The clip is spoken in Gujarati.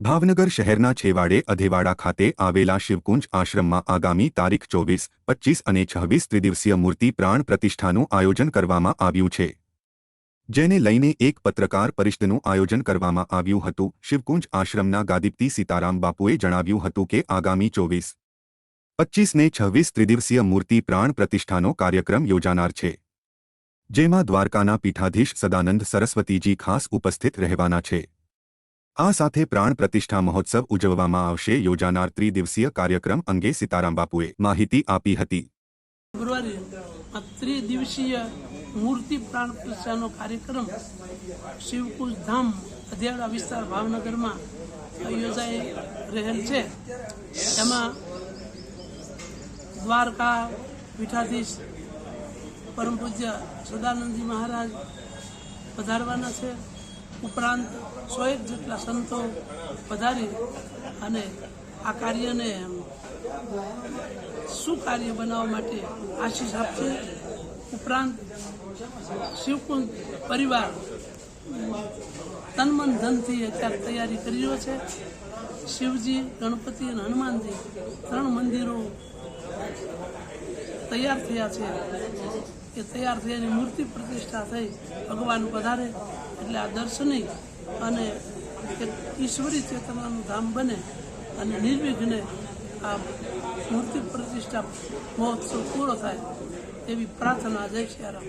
ભાવનગર શહેરના છેવાડે અધેવાડા ખાતે આવેલા શિવકુંજ આશ્રમમાં આગામી તારીખ ચોવીસ પચીસ અને છવ્વીસ ત્રિદિવસીય મૂર્તિ પ્રાણ પ્રતિષ્ઠાનું આયોજન કરવામાં આવ્યું છે. જેને લઈને એક પત્રકાર પરિષદનું આયોજન કરવામાં આવ્યું હતું. શિવકુંજ આશ્રમના ગાદીપ્તિ સીતારામ બાપુએ જણાવ્યું હતું કે આગામી ચોવીસ પચ્ચીસને છવ્વીસ ત્રિદિવસીય મૂર્તિ પ્રાણ પ્રતિષ્ઠાનો કાર્યક્રમ યોજાનાર છે. જેમાં દ્વારકાના પીઠાધીશ સદાનંદ સરસ્વતીજી ખાસ ઉપસ્થિત રહેવાના છે. આ સાથે પ્રાણ પ્રતિષ્ઠા મહોત્સવ ઉજવવામાં આવશે. યોજાનાર ત્રિદિવસીય કાર્યક્રમ અંગે સીતારામ બાપુએ માહિતી આપી હતી. ફેબ્રુઆરી ત્રિદિવસીય મૂર્તિ પ્રાણ પ્રતિષ્ઠાનો કાર્યક્રમ શિવકુશ ધામ અધ્યાળા વિસ્તાર ભાવનગરમાં યોજાઈ રહેલ છે. એમાં દ્વારકા પીઠાધીશ પરમ પૂજ્ય સદાનંદજી મહારાજ પધારવાના છે. ઉપરાંત સો એક જેટલા સંતો પધારી અને આ કાર્યને સુકાર્ય બનાવવા માટે આશીષ આપશે? ઉપરાંત શિવકુંજ પરિવાર તનમન ધનથી અત્યારે તૈયારી કરી રહ્યો છે. શિવજી, ગણપતિ અને હનુમાનજી ત્રણ મંદિરો તૈયાર થયા છે. એ તૈયાર થઈ અને મૂર્તિ પ્રતિષ્ઠા થઈ. ભગવાન પધારે એટલે આ દર્શની અને ઈશ્વરી ચેતનાનું ધામ બને અને નિર્વિઘ્ને આ મૂર્તિ પ્રતિષ્ઠા મહોત્સવ પૂરો થાય એવી પ્રાર્થના જય શ્રી રામ.